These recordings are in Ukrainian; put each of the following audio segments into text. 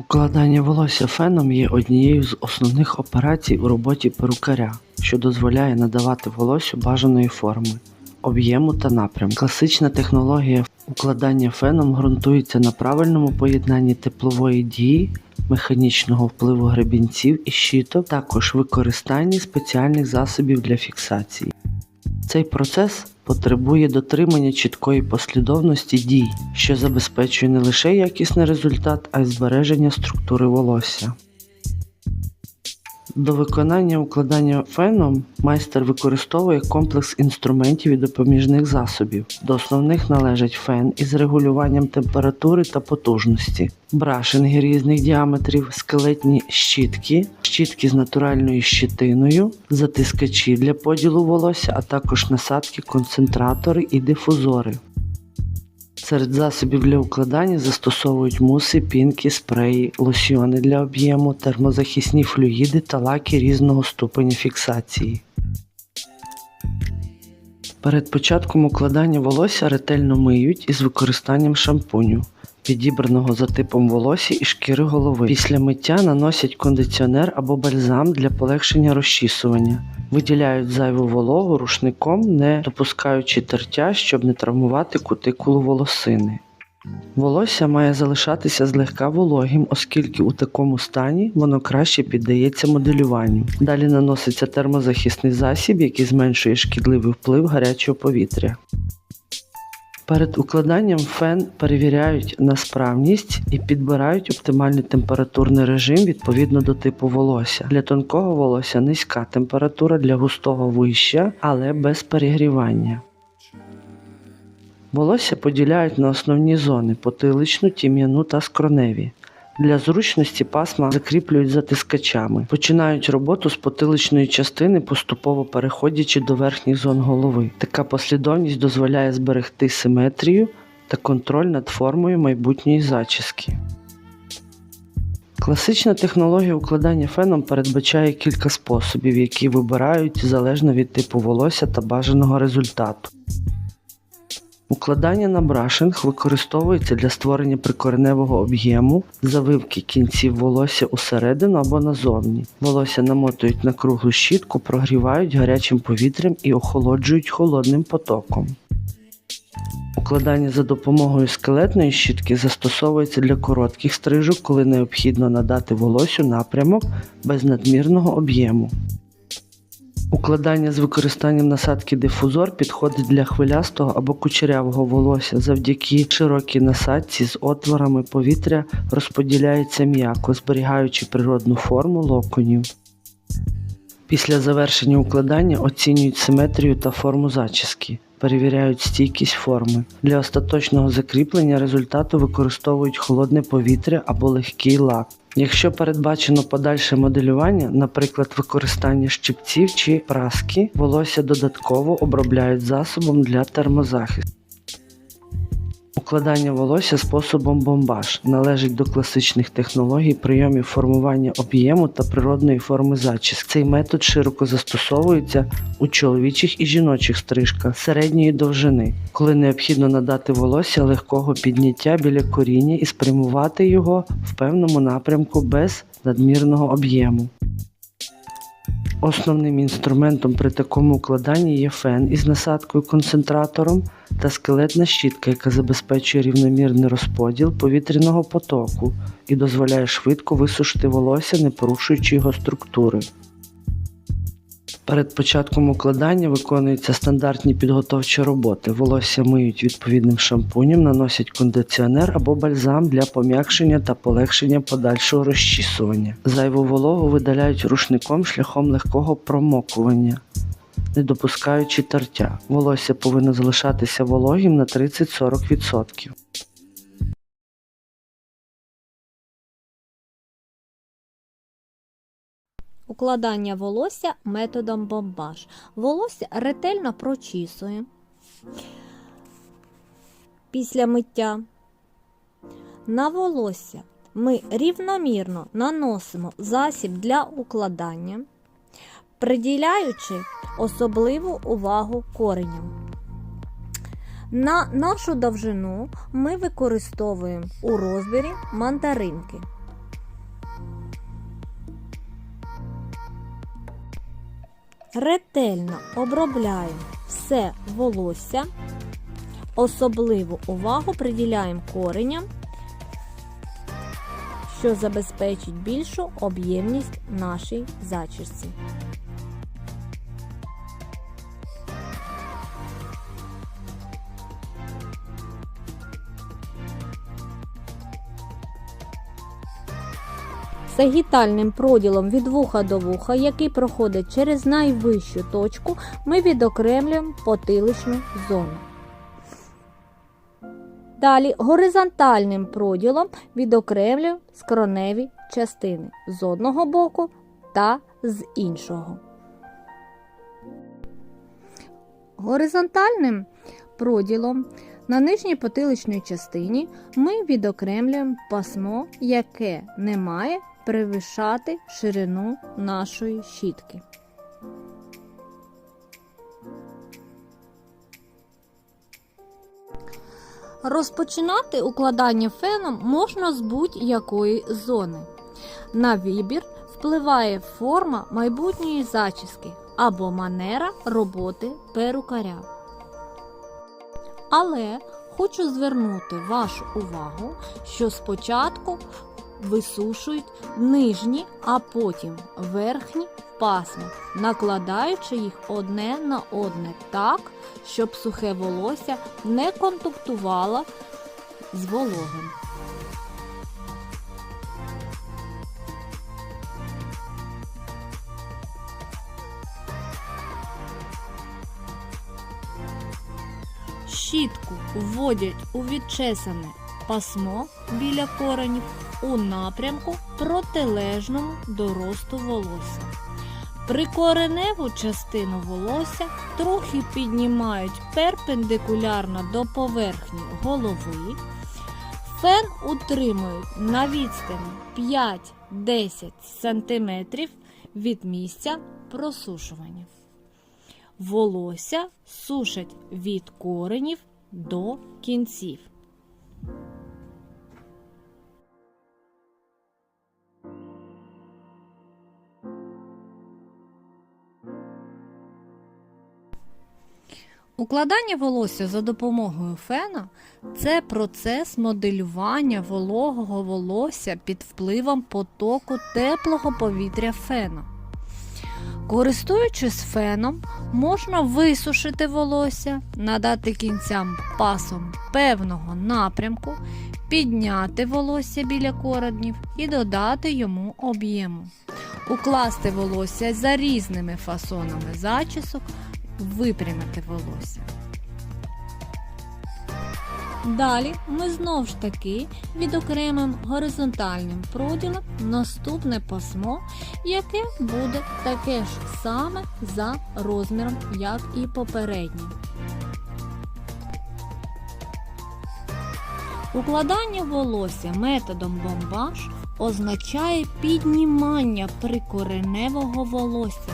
Укладання волосся феном є однією з основних операцій у роботі перукаря, що дозволяє надавати волосю бажаної форми, об'єму та напрямку. Класична технологія укладання феном ґрунтується на правильному поєднанні теплової дії, механічного впливу гребінців і щиток, також використанні спеціальних засобів для фіксації. Цей процес потребує дотримання чіткої послідовності дій, що забезпечує не лише якісний результат, а й збереження структури волосся. До виконання укладання феном майстер використовує комплекс інструментів і допоміжних засобів. До основних належать фен із регулюванням температури та потужності, брашинги різних діаметрів, скелетні щітки, щітки з натуральною щитиною, затискачі для поділу волосся, а також насадки, концентратори і дифузори. Серед засобів для укладання застосовують муси, пінки, спреї, лосьйони для об'єму, термозахисні флюїди та лаки різного ступеня фіксації. Перед початком укладання волосся ретельно миють із використанням шампуню, підібраного за типом волосся і шкіри голови. Після миття наносять кондиціонер або бальзам для полегшення розчісування. Виділяють зайву вологу рушником, не допускаючи тертя, щоб не травмувати кутикулу волосини. Волосся має залишатися злегка вологим, оскільки у такому стані воно краще піддається моделюванню. Далі наноситься термозахисний засіб, який зменшує шкідливий вплив гарячого повітря. Перед укладанням фен перевіряють на справність і підбирають оптимальний температурний режим відповідно до типу волосся. Для тонкого волосся низька температура, для густого вища, але без перегрівання. Волосся поділяють на основні зони потиличну, тім'яну та скроневі. Для зручності пасма закріплюють затискачами, починають роботу з потиличної частини, поступово переходячи до верхніх зон голови. Така послідовність дозволяє зберегти симетрію та контроль над формою майбутньої зачіски. Класична технологія укладання феном передбачає кілька способів, які вибирають залежно від типу волосся та бажаного результату. Укладання на брашинг використовується для створення прикореневого об'єму, завивки кінців волосся усередину або назовні. Волосся намотують на круглу щітку, прогрівають гарячим повітрям і охолоджують холодним потоком. Укладання за допомогою скелетної щітки застосовується для коротких стрижок, коли необхідно надати волосю напрямок без надмірного об'єму. Укладання з використанням насадки дифузор підходить для хвилястого або кучерявого волосся. Завдяки широкій насадці з отворами повітря розподіляється м'яко, зберігаючи природну форму локонів. Після завершення укладання оцінюють симетрію та форму зачіски. Перевіряють стійкість форми. Для остаточного закріплення результату використовують холодне повітря або легкий лак. Якщо передбачено подальше моделювання, наприклад, використання щипців чи праски, волосся додатково обробляють засобом для термозахисту. Укладання волосся способом бомбаж належить до класичних технологій прийомів формування об'єму та природної форми зачіски. Цей метод широко застосовується у чоловічих і жіночих стрижках середньої довжини, коли необхідно надати волосся легкого підняття біля коріння і спрямувати його в певному напрямку без надмірного об'єму. Основним інструментом при такому укладанні є фен із насадкою концентратором та скелетна щітка, яка забезпечує рівномірний розподіл повітряного потоку і дозволяє швидко висушити волосся, не порушуючи його структури. Перед початком укладання виконуються стандартні підготовчі роботи. Волосся миють відповідним шампунем, наносять кондиціонер або бальзам для пом'якшення та полегшення подальшого розчісування. Зайву вологу видаляють рушником шляхом легкого промокування, не допускаючи тертя. Волосся повинно залишатися вологим на 30-40%. Укладання волосся методом бомбаж. Волосся ретельно прочісує після миття. На волосся ми рівномірно наносимо засіб для укладання, приділяючи особливу увагу кореням. На нашу довжину ми використовуємо у розмірі мандаринки. Ретельно обробляємо все волосся, особливу увагу приділяємо кореням, що забезпечить більшу об'ємність нашій зачісці. Сагітальним проділом від вуха до вуха, який проходить через найвищу точку, ми відокремлюємо потиличну зону. Далі горизонтальним проділом відокремлюємо скроневі частини з одного боку та з іншого. Горизонтальним проділом на нижній потиличній частині ми відокремлюємо пасмо, яке не має перевищати ширину нашої щітки. Розпочинати укладання феном можна з будь-якої зони. На вибір впливає форма майбутньої зачіски або манера роботи перукаря. Але хочу звернути вашу увагу, що спочатку висушують нижні, а потім верхні пасма, накладаючи їх одне на одне так, щоб сухе волосся не контактувало з вологим. Щітку вводять у відчесане пасмо біля коренів у напрямку протилежному до росту волосся. Прикореневу частину волосся трохи піднімають перпендикулярно до поверхні голови. Фен утримують на відстані 5-10 см від місця просушування. Волосся сушать від коренів до кінців. Укладання волосся за допомогою фена це процес моделювання вологого волосся під впливом потоку теплого повітря фена. Користуючись феном, можна висушити волосся, надати кінцям пасом певного напрямку, підняти волосся біля коренів і додати йому об'єму, укласти волосся за різними фасонами зачісок, випрямити волосся. Далі ми знову ж таки відокремимо горизонтальним проділом наступне пасмо, яке буде таке ж саме за розміром, як і попереднє. Укладання волосся методом бомбаж означає піднімання прикореневого волосся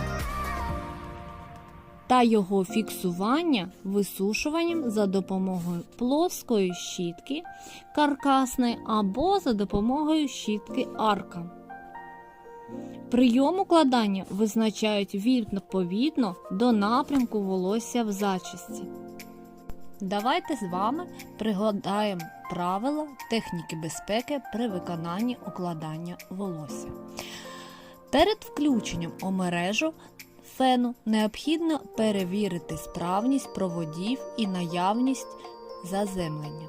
та його фіксування висушуванням за допомогою плоскої щітки каркасної або за допомогою щітки арка. Прийом укладання визначають відповідно до напрямку волосся в зачісті. Давайте з вами пригадаємо правила техніки безпеки при виконанні укладання волосся. Перед включенням у мережу фену необхідно перевірити справність проводів і наявність заземлення.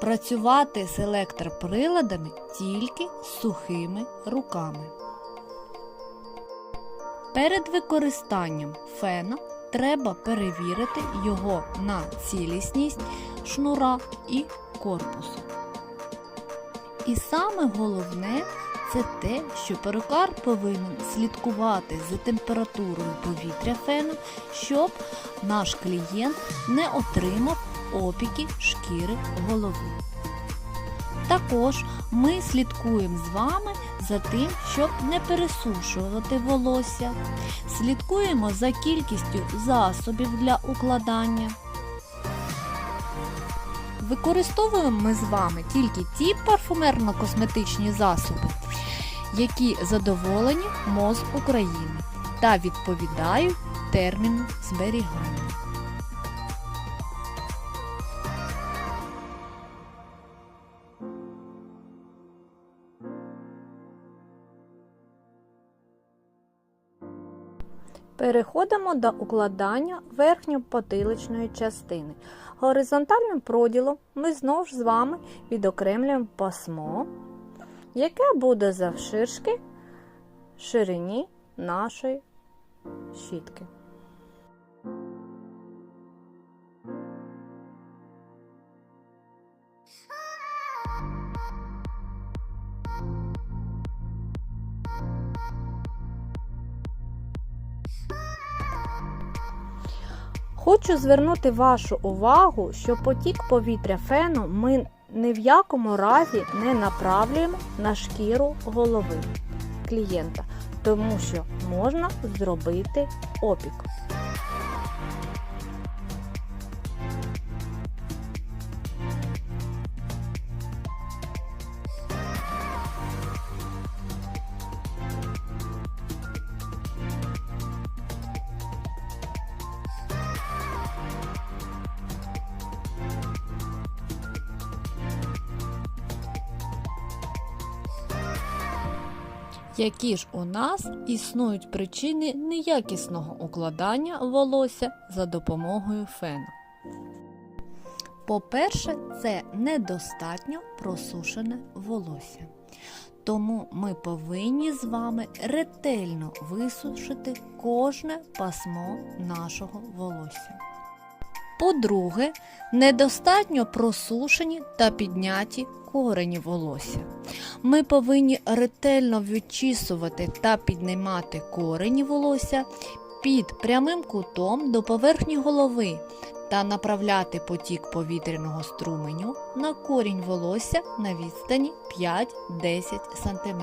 Працювати з електроприладами тільки сухими руками. Перед використанням фена треба перевірити його на цілісність шнура і корпусу. І саме головне це те, що перукар повинен слідкувати за температурою повітря фену, щоб наш клієнт не отримав опіки шкіри голови. Також ми слідкуємо з вами за тим, щоб не пересушувати волосся. Слідкуємо за кількістю засобів для укладання. Використовуємо ми з вами тільки ті парфумерно-косметичні засоби, які задоволені МОЗ України. та відповідають терміну зберігання. Переходимо до укладання верхньопотиличної частини. Горизонтальним проділом ми знову з вами відокремлюємо пасмо, яке буде завширшки ширині нашої щітки. Хочу звернути вашу увагу, що потік повітря фену ми ні в якому разі не направлюємо на шкіру голови клієнта, тому що можна зробити опік. Які ж у нас існують причини неякісного укладання волосся за допомогою фену? По-перше, це недостатньо просушене волосся. Тому ми повинні з вами ретельно висушити кожне пасмо нашого волосся. По-друге, недостатньо просушені та підняті корені волосся. Ми повинні ретельно відчісувати та піднімати корені волосся під прямим кутом до поверхні голови та направляти потік повітряного струменю на корінь волосся на відстані 5-10 см.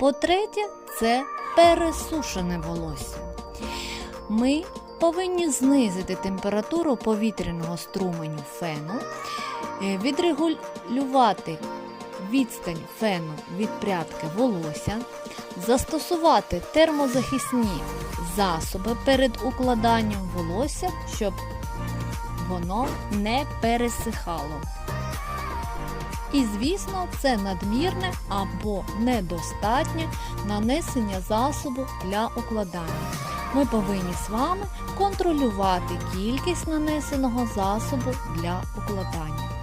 По-третє, це пересушене волосся. Ми повинні знизити температуру повітряного струменю фену, е, відрегулювати відстань фену від прядки волосся, застосувати термозахисні засоби перед укладанням волосся, щоб воно не пересихало. І, звісно, це надмірне або недостатнє нанесення засобу для укладання. Ми повинні з вами контролювати кількість нанесеного засобу для укладання.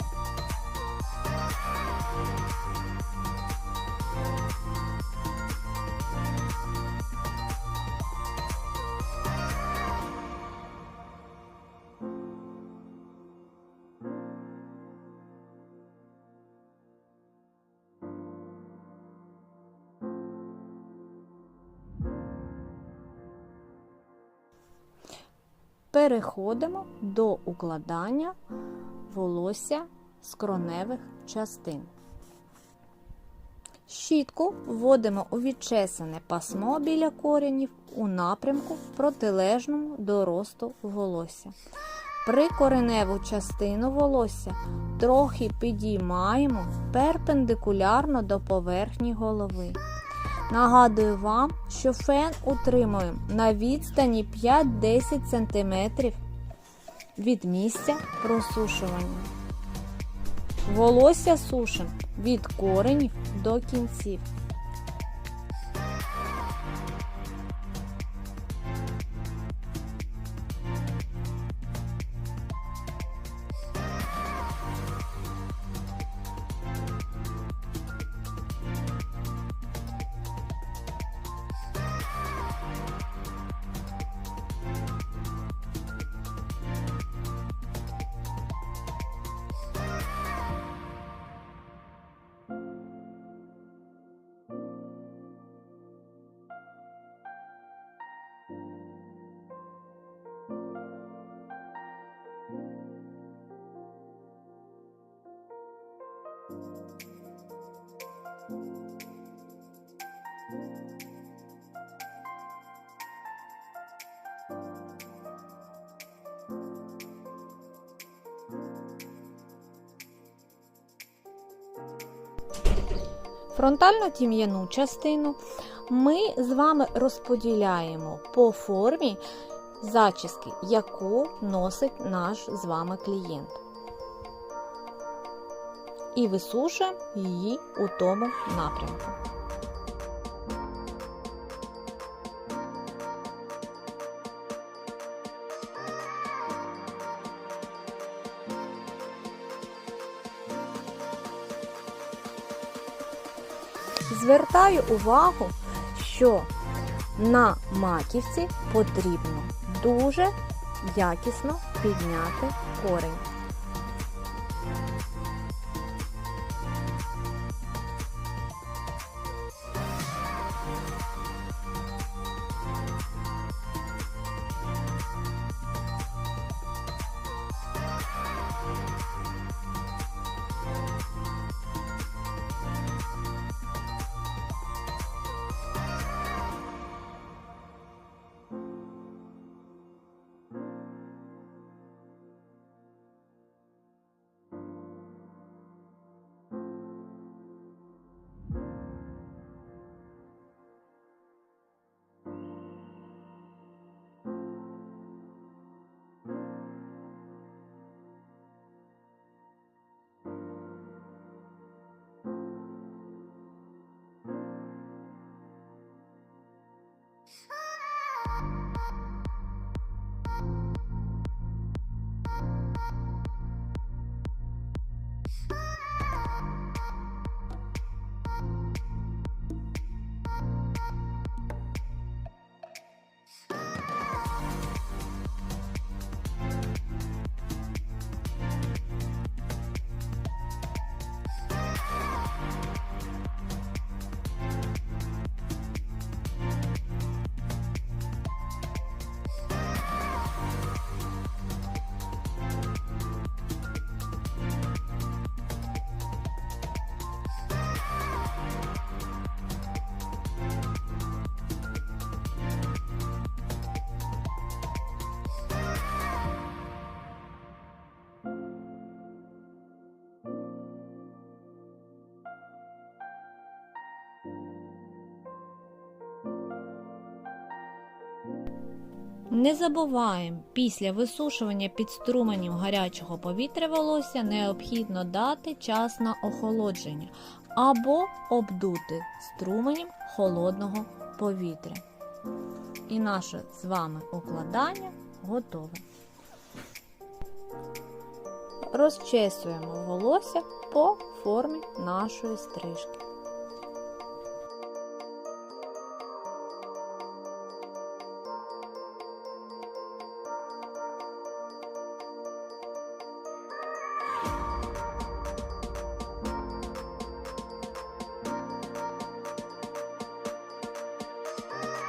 Переходимо до укладання волосся з кроневих частин. Щітку вводимо у відчесане пасмо біля коренів у напрямку протилежному до росту волосся. Прикореневу частину волосся трохи підіймаємо перпендикулярно до поверхні голови. Нагадую вам, що фен утримуємо на відстані 5-10 см від місця просушування. Волосся сушимо від коренів до кінців. Фронтально тім'яну частину ми з вами розподіляємо по формі зачіски, яку носить наш з вами клієнт. І висушуємо її у тому напрямку. Звертаю увагу, що на маківці потрібно дуже якісно підняти корень. Не забуваємо, після висушування під струменем гарячого повітря волосся необхідно дати час на охолодження або обдути струменем холодного повітря. І наше з вами укладання готове. Розчесуємо волосся по формі нашої стрижки.